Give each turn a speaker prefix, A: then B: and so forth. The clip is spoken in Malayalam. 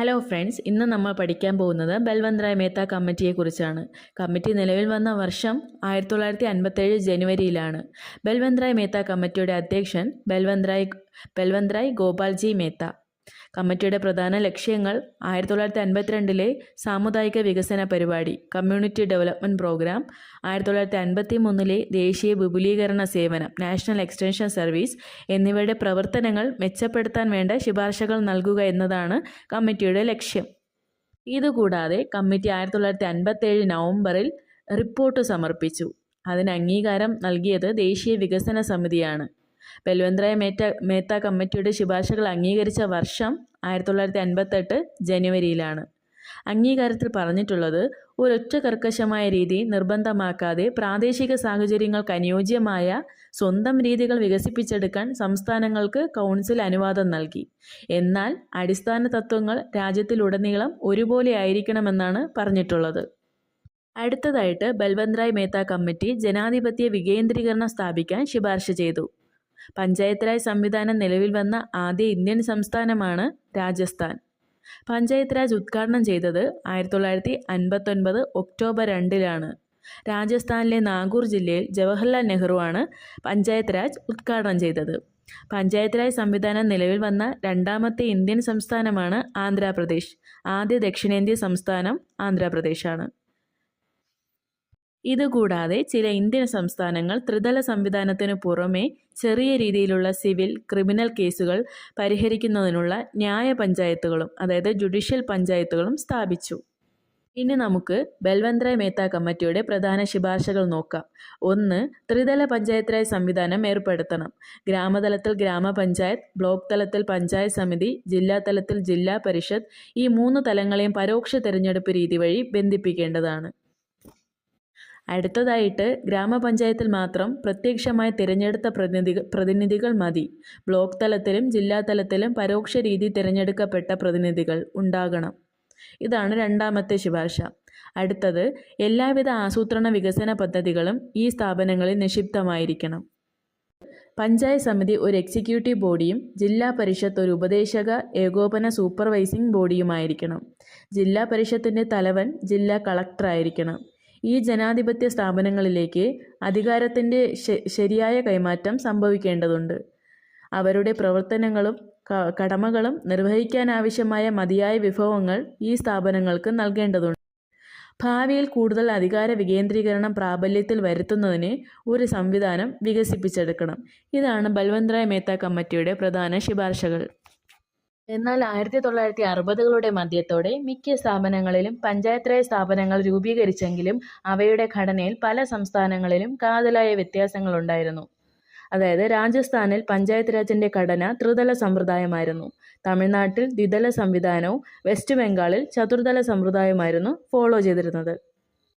A: ഹലോ ഫ്രണ്ട്സ് ഇന്ന് നമ്മൾ പഠിക്കാൻ പോകുന്നത് ബൽവന്ത് റായ് മേത്ത കമ്മിറ്റിയെക്കുറിച്ചാണ് കമ്മിറ്റി നിലവിൽ വന്ന വർഷം ആയിരത്തി തൊള്ളായിരത്തി അൻപത്തേഴ് ജനുവരിയിലാണ്. ബൽവന്ത് റായ് മേത്ത കമ്മിറ്റിയുടെ അധ്യക്ഷൻ ബൽവന്ത് റായ് ബൽവന്ത് റായ് ഗോപാൽജി മേത്ത. കമ്മിറ്റിയുടെ പ്രധാന ലക്ഷ്യങ്ങൾ ആയിരത്തി തൊള്ളായിരത്തി അൻപത്തിരണ്ടിലെ സാമുദായിക വികസന പരിപാടി കമ്മ്യൂണിറ്റി ഡെവലപ്മെന്റ് പ്രോഗ്രാം ആയിരത്തി തൊള്ളായിരത്തി അൻപത്തി മൂന്നിലെ ദേശീയ വിപുലീകരണ സേവനം നാഷണൽ എക്സ്റ്റൻഷൻ സർവീസ് എന്നിവയുടെ പ്രവർത്തനങ്ങൾ മെച്ചപ്പെടുത്താൻ വേണ്ട ശുപാർശകൾ നൽകുക എന്നതാണ് കമ്മിറ്റിയുടെ ലക്ഷ്യം. ഇതുകൂടാതെ കമ്മിറ്റി ആയിരത്തി തൊള്ളായിരത്തി അൻപത്തേഴ് നവംബറിൽ റിപ്പോർട്ട് സമർപ്പിച്ചു. അതിന് അംഗീകാരം നൽകിയത് ദേശീയ വികസന സമിതിയാണ്. ബൽവന്ത്രായ മേറ്റ മേത്ത കമ്മിറ്റിയുടെ ശുപാർശകൾ അംഗീകരിച്ച വർഷം ആയിരത്തി തൊള്ളായിരത്തി അൻപത്തെട്ട് ജനുവരിയിലാണ്. അംഗീകാരത്തിൽ പറഞ്ഞിട്ടുള്ളത് ഒരൊറ്റ കർക്കശമായ രീതി നിർബന്ധമാക്കാതെ പ്രാദേശിക സാഹചര്യങ്ങൾക്ക് അനുയോജ്യമായ സ്വന്തം രീതികൾ വികസിപ്പിച്ചെടുക്കാൻ സംസ്ഥാനങ്ങൾക്ക് കൗൺസിൽ അനുവാദം നൽകി. എന്നാൽ അടിസ്ഥാന തത്വങ്ങൾ രാജ്യത്തിലുടനീളം ഒരുപോലെ ആയിരിക്കണമെന്നാണ് പറഞ്ഞിട്ടുള്ളത്. അടുത്തതായിട്ട് ബൽവന്ത്രായ് മേത്ത കമ്മിറ്റി ജനാധിപത്യ വികേന്ദ്രീകരണം സ്ഥാപിക്കാൻ ശുപാർശ ചെയ്തു. പഞ്ചായത്ത് രാജ് സംവിധാനം നിലവിൽ വന്ന ആദ്യ ഇന്ത്യൻ സംസ്ഥാനമാണ് രാജസ്ഥാൻ. പഞ്ചായത്ത് രാജ് ഉദ്ഘാടനം ചെയ്തത് ആയിരത്തി തൊള്ളായിരത്തി അൻപത്തൊൻപത് ഒക്ടോബർ രണ്ടിലാണ്. രാജസ്ഥാനിലെ നാഗൂർ ജില്ലയിൽ ജവഹർലാൽ നെഹ്റുവാണ് പഞ്ചായത്ത് രാജ് ഉദ്ഘാടനം ചെയ്തത്. പഞ്ചായത്ത് രാജ് സംവിധാനം നിലവിൽ വന്ന രണ്ടാമത്തെ ഇന്ത്യൻ സംസ്ഥാനമാണ് ആന്ധ്രാപ്രദേശ്. ആദ്യ ദക്ഷിണേന്ത്യ സംസ്ഥാനം ആന്ധ്രാപ്രദേശാണ്. ഇതുകൂടാതെ ചില ഇന്ത്യൻ സംസ്ഥാനങ്ങൾ ത്രിതല സംവിധാനത്തിനു പുറമേ ചെറിയ രീതിയിലുള്ള സിവിൽ ക്രിമിനൽ കേസുകൾ പരിഹരിക്കുന്നതിനുള്ള ന്യായ പഞ്ചായത്തുകളും അതായത് ജുഡീഷ്യൽ പഞ്ചായത്തുകളും സ്ഥാപിച്ചു. ഇനി നമുക്ക് ബൽവന്ത്ര മേത്ത കമ്മിറ്റിയുടെ പ്രധാന ശുപാർശകൾ നോക്കാം. ഒന്ന് ത്രിതല പഞ്ചായത്ത് രാജ് സംവിധാനം ഏർപ്പെടുത്തണം. ഗ്രാമതലത്തിൽ ഗ്രാമപഞ്ചായത്ത് ബ്ലോക്ക് തലത്തിൽ പഞ്ചായത്ത് സമിതി ജില്ലാ തലത്തിൽ ജില്ലാ പരിഷത്ത് ഈ മൂന്ന് തലങ്ങളെയും പരോക്ഷ തെരഞ്ഞെടുപ്പ് രീതി വഴി ബന്ധിപ്പിക്കേണ്ടതാണ്. അടുത്തതായിട്ട് ഗ്രാമപഞ്ചായത്തിൽ മാത്രം പ്രത്യക്ഷമായി തിരഞ്ഞെടുത്ത പ്രതിനിധികൾ പ്രതിനിധികൾ മതി. ബ്ലോക്ക് തലത്തിലും ജില്ലാ തലത്തിലും പരോക്ഷ രീതി തിരഞ്ഞെടുക്കപ്പെട്ട പ്രതിനിധികൾ ഉണ്ടാകണം. ഇതാണ് രണ്ടാമത്തെ ശുപാർശ. അടുത്തത് എല്ലാവിധ ആസൂത്രണ വികസന പദ്ധതികളും ഈ സ്ഥാപനങ്ങളിൽ നിക്ഷിപ്തമായിരിക്കണം. പഞ്ചായത്ത് സമിതി ഒരു എക്സിക്യൂട്ടീവ് ബോഡിയും ജില്ലാ പരിഷത്ത് ഒരു ഉപദേശക ഏകോപന സൂപ്പർവൈസിംഗ് ബോഡിയുമായിരിക്കണം. ജില്ലാ പരിഷത്തിന്റെ തലവൻ ജില്ലാ കളക്ടറായിരിക്കണം. ഈ ജനാധിപത്യ സ്ഥാപനങ്ങളിലേക്ക് അധികാരത്തിന്റെ ശരിയായ കൈമാറ്റം സംഭവിക്കേണ്ടതുണ്ട്. അവരുടെ പ്രവർത്തനങ്ങളും കടമകളും നിർവഹിക്കാനാവശ്യമായ മതിയായ വിഭവങ്ങൾ ഈ സ്ഥാപനങ്ങൾക്ക് നൽകേണ്ടതുണ്ട്. ഭാവിയിൽ കൂടുതൽ അധികാര വികേന്ദ്രീകരണം പ്രാബല്യത്തിൽ വരുത്തുന്നതിന് ഒരു സംവിധാനം വികസിപ്പിച്ചെടുക്കണം. ഇതാണ് ബൽവന്ത്രായ മേത്ത കമ്മിറ്റിയുടെ പ്രധാന ശുപാർശകൾ. എന്നാൽ ആയിരത്തി തൊള്ളായിരത്തി അറുപതുകളുടെ മധ്യത്തോടെ മിക്ക സ്ഥാപനങ്ങളിലും പഞ്ചായത്ത് രാജ് സ്ഥാപനങ്ങൾ രൂപീകരിച്ചെങ്കിലും അവയുടെ ഘടനയിൽ പല സംസ്ഥാനങ്ങളിലും കാതലായ വ്യത്യാസങ്ങളുണ്ടായിരുന്നു. അതായത് രാജസ്ഥാനിൽ പഞ്ചായത്ത് രാജിന്റെ ഘടന ത്രിതല സമ്പ്രദായമായിരുന്നു. തമിഴ്നാട്ടിൽ ദ്വിതല സംവിധാനവും വെസ്റ്റ് ബംഗാളിൽ ചതുർതല സമ്പ്രദായമായിരുന്നു ഫോളോ ചെയ്തിരുന്നത്.